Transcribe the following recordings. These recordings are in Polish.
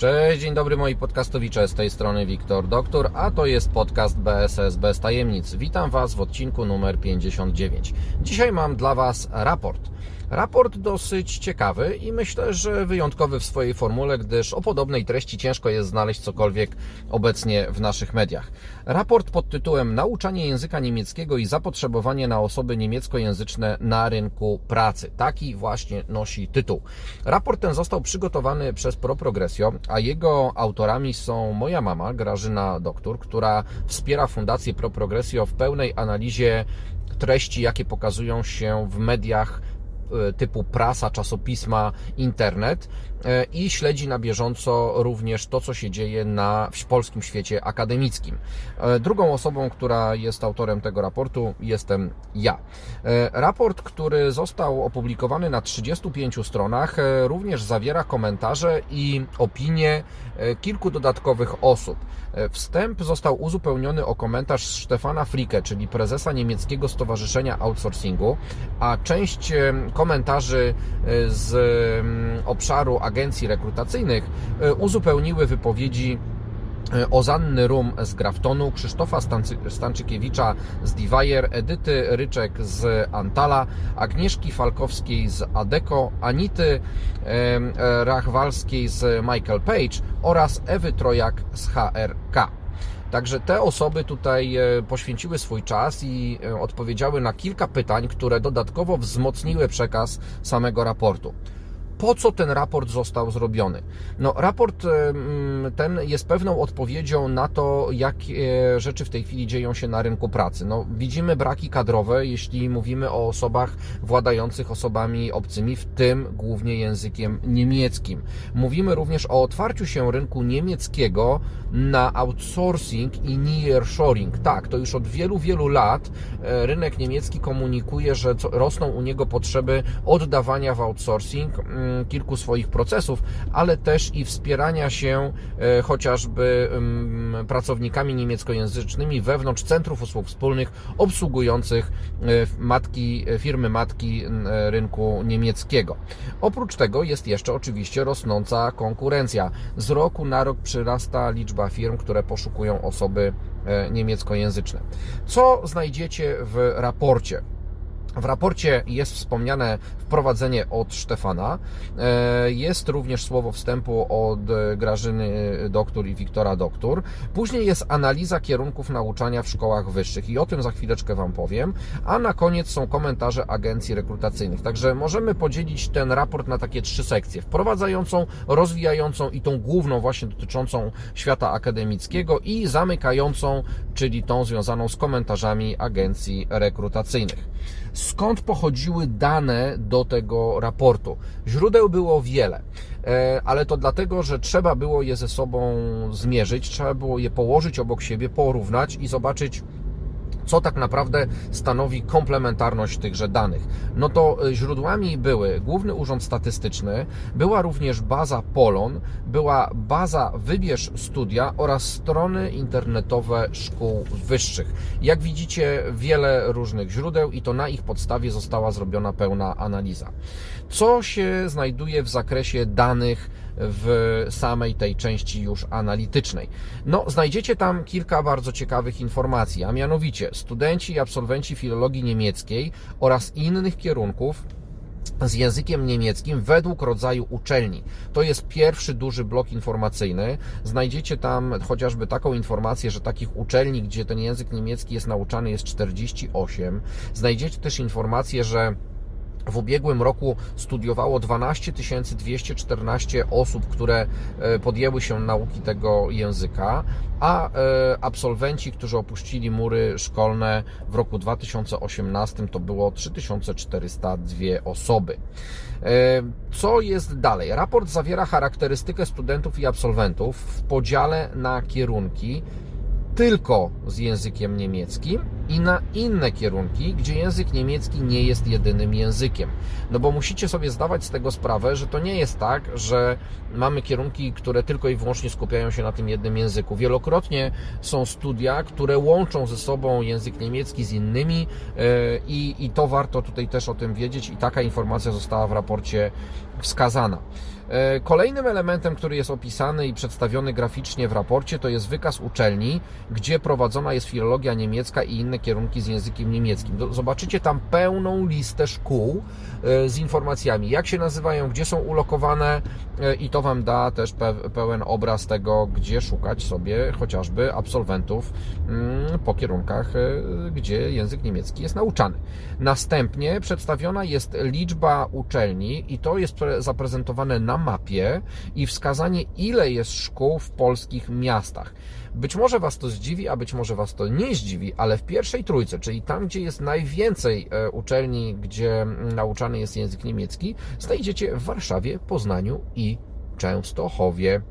Cześć, dzień dobry moi podcastowicze, z tej strony Wiktor Doktor, a to jest podcast BSS bez tajemnic. Witam Was w odcinku numer 59. Dzisiaj mam dla Was raport. Raport dosyć ciekawy i myślę, że wyjątkowy w swojej formule, gdyż o podobnej treści ciężko jest znaleźć cokolwiek obecnie w naszych mediach. Raport pod tytułem Nauczanie języka niemieckiego i zapotrzebowanie na osoby niemieckojęzyczne na rynku pracy. Taki właśnie nosi tytuł. Raport ten został przygotowany przez ProProgresio, a jego autorami są moja mama, Grażyna Doktor, która wspiera Fundację ProProgresio w pełnej analizie treści, jakie pokazują się w mediach typu prasa, czasopisma, internet i śledzi na bieżąco również to, co się dzieje na, w polskim świecie akademickim. E, Drugą osobą, która jest autorem tego raportu, jestem ja. E, Raport, który został opublikowany na 35 stronach, e, również zawiera komentarze i opinie e, kilku dodatkowych osób. E, Wstęp został uzupełniony o komentarz Stefana Fricke, czyli prezesa niemieckiego Stowarzyszenia Outsourcingu, a część e, komentarzy e, z obszaru agencji rekrutacyjnych e, uzupełniły wypowiedzi e, Ozanny Rum z Graftonu, Krzysztofa Stanczykiewicza z Divire, Edyty Ryczek z Antala, Agnieszki Falkowskiej z Adeko, Anity e, Rachwalskiej z Michael Page oraz Ewy Trojak z HRK. Także te osoby tutaj poświęciły swój czas i odpowiedziały na kilka pytań, które dodatkowo wzmocniły przekaz samego raportu po co ten raport został zrobiony? No, raport ten jest pewną odpowiedzią na to, jakie rzeczy w tej chwili dzieją się na rynku pracy. No, widzimy braki kadrowe, jeśli mówimy o osobach władających osobami obcymi, w tym głównie językiem niemieckim. Mówimy również o otwarciu się rynku niemieckiego na outsourcing i nearshoring. Tak, to już od wielu, wielu lat e, rynek niemiecki komunikuje, że rosną u niego potrzeby oddawania w outsourcing mm, kilku swoich procesów, ale też i wspierania się e, chociażby mm, pracownikami niemieckojęzycznymi wewnątrz centrów usług wspólnych obsługujących e, matki, e, firmy matki rynku niemieckiego. Oprócz tego jest jeszcze oczywiście rosnąca konkurencja. Z roku na rok przyrasta liczba firm, które poszukują osoby niemieckojęzyczne. Co znajdziecie w raporcie? W raporcie jest wspomniane wprowadzenie od Stefana. E, Jest również słowo wstępu od e, Grażyny Doktor i Wiktora Doktor. Później jest analiza kierunków nauczania w szkołach wyższych i o tym za chwileczkę Wam powiem. A na koniec są komentarze agencji rekrutacyjnych. Także możemy podzielić ten raport na takie trzy sekcje: wprowadzającą, rozwijającą i tą główną, właśnie dotyczącą świata akademickiego, i zamykającą, czyli tą związaną z komentarzami agencji rekrutacyjnych skąd pochodziły dane do tego raportu. Źródeł było wiele, e, ale to dlatego, że trzeba było je ze sobą zmierzyć, trzeba było je położyć obok siebie, porównać i zobaczyć, co tak naprawdę stanowi komplementarność tychże danych. No to e, źródłami były Główny Urząd Statystyczny, była również baza Polon, była baza Wybierz Studia oraz strony internetowe szkół wyższych. Jak widzicie, wiele różnych źródeł i to na ich podstawie została zrobiona pełna analiza. Co się znajduje w zakresie danych w samej tej części już analitycznej. No, znajdziecie tam kilka bardzo ciekawych informacji, a mianowicie studenci i absolwenci filologii niemieckiej oraz innych kierunków z językiem niemieckim według rodzaju uczelni. To jest pierwszy duży blok informacyjny. Znajdziecie tam chociażby taką informację, że takich uczelni, gdzie ten język niemiecki jest nauczany, jest 48. Znajdziecie też informację, że w ubiegłym roku studiowało 12 214 osób, które e, podjęły się nauki tego języka, a e, absolwenci, którzy opuścili mury szkolne w roku 2018 to było 3402 osoby. E, Co jest dalej? Raport zawiera charakterystykę studentów i absolwentów w podziale na kierunki tylko z językiem niemieckim i na inne kierunki, gdzie język niemiecki nie jest jedynym językiem. No bo musicie sobie zdawać z tego sprawę, że to nie jest tak, że mamy kierunki, które tylko i wyłącznie skupiają się na tym jednym języku. Wielokrotnie są studia, które łączą ze sobą język niemiecki z innymi e, i, i to warto tutaj też o tym wiedzieć i taka informacja została w raporcie wskazana. E, kolejnym elementem, który jest opisany i przedstawiony graficznie w raporcie, to jest wykaz uczelni, gdzie prowadzona jest filologia niemiecka i inne kierunki z językiem niemieckim. Zobaczycie tam pełną listę szkół e, z informacjami, jak się nazywają, gdzie są ulokowane e, i to Wam da też pe- pełen obraz tego, gdzie szukać sobie chociażby absolwentów mm, po kierunkach, e, gdzie język niemiecki jest nauczany. Następnie przedstawiona jest liczba uczelni i to jest pre- zaprezentowane na mapie i wskazanie, ile jest szkół w polskich miastach. Być może Was to zdziwi, a być może Was to nie zdziwi, ale w pierwszej trójce, czyli tam, gdzie jest najwięcej e, uczelni, gdzie mm, nauczany jest język niemiecki, znajdziecie w Warszawie, Poznaniu i Częstochowie.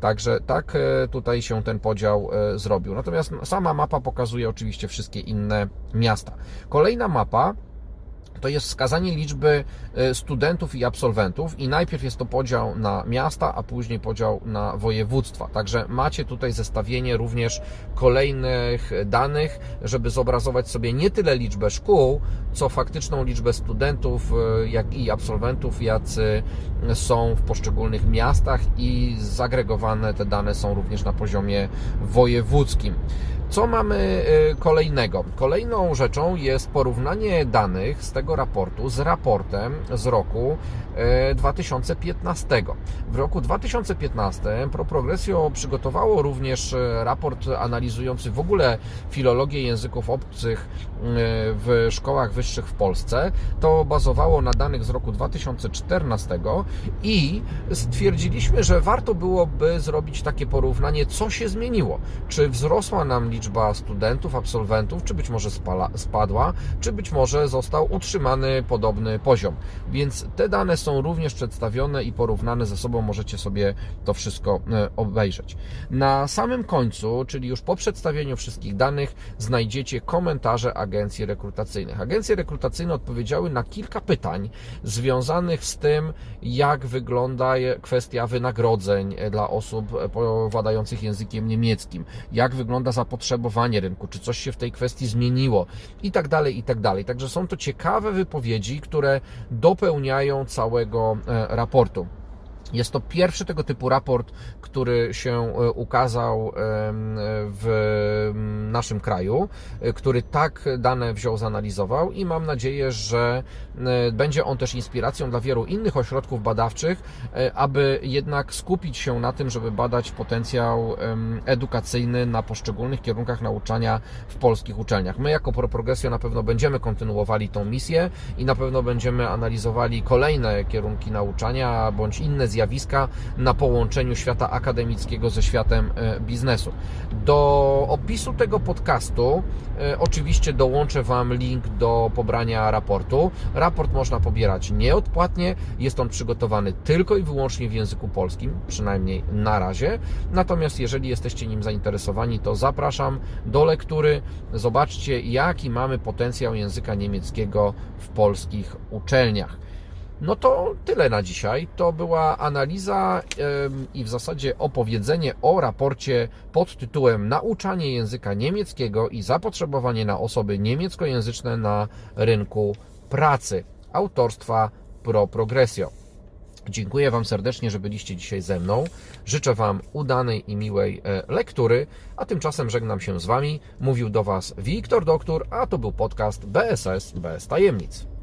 Także tak e, tutaj się ten podział e, zrobił. Natomiast sama mapa pokazuje oczywiście wszystkie inne miasta. Kolejna mapa to jest wskazanie liczby e, studentów i absolwentów i najpierw jest to podział na miasta, a później podział na województwa. Także macie tutaj zestawienie również kolejnych danych, żeby zobrazować sobie nie tyle liczbę szkół, co faktyczną liczbę studentów, e, jak i absolwentów, jacy są w poszczególnych miastach i zagregowane te dane są również na poziomie wojewódzkim. Co mamy e, kolejnego? Kolejną rzeczą jest porównanie danych z tego raportu z raportem z roku e, 2015. W roku 2015 ProProgresjo przygotowało również e, raport analizujący w ogóle filologię języków obcych e, w szkołach wyższych w Polsce. To bazowało na danych z roku 2014 i stwierdziliśmy, że warto byłoby zrobić takie porównanie, co się zmieniło. Czy wzrosła nam liczba studentów, absolwentów, czy być może spala, spadła, czy być może został utrzymany podobny poziom. Więc te dane są również przedstawione i porównane ze sobą, możecie sobie to wszystko e, obejrzeć. Na samym końcu, czyli już po przedstawieniu wszystkich danych, znajdziecie komentarze agencji rekrutacyjnych. Agencje rekrutacyjne odpowiedziały na kilka pytań związanych z tym, jak wygląda kwestia wynagrodzeń e, dla osób władających językiem niemieckim, jak wygląda zapotrzebowanie rynku, czy coś się w tej kwestii zmieniło i tak dalej, i tak dalej. Także są to ciekawe wypowiedzi, które dopełniają całego e, raportu. Jest to pierwszy tego typu raport, który się e, ukazał w naszym kraju, e, który tak dane wziął, zanalizował i mam nadzieję, że e, będzie on też inspiracją dla wielu innych ośrodków badawczych, aby jednak skupić się na tym, żeby badać potencjał edukacyjny na poszczególnych kierunkach nauczania w polskich uczelniach. My jako ProProgresjo na pewno będziemy kontynuowali tą misję i na pewno będziemy analizowali kolejne kierunki nauczania bądź inne zjawiska na połączeniu świata akademickiego ze światem e, biznesu. Do opisu tego podcastu e, oczywiście dołączę Wam link do pobrania raportu. Raport można pobierać nieodpłatnie, jest on przygotowany tylko i wyłącznie w języku polskim, przynajmniej na razie. Natomiast jeżeli jesteście nim zainteresowani, to zapraszam do lektury. Zobaczcie, jaki mamy potencjał języka niemieckiego w polskich uczelniach. No to tyle na dzisiaj. To była analiza i w zasadzie opowiedzenie o raporcie pod tytułem Nauczanie języka niemieckiego i zapotrzebowanie na osoby niemieckojęzyczne na rynku pracy. Autorstwa Pro Progressio. Dziękuję Wam serdecznie, że byliście dzisiaj ze mną. Życzę Wam udanej i miłej e, lektury, a tymczasem żegnam się z Wami. Mówił do Was Wiktor Doktor, a to był podcast BSS bez tajemnic.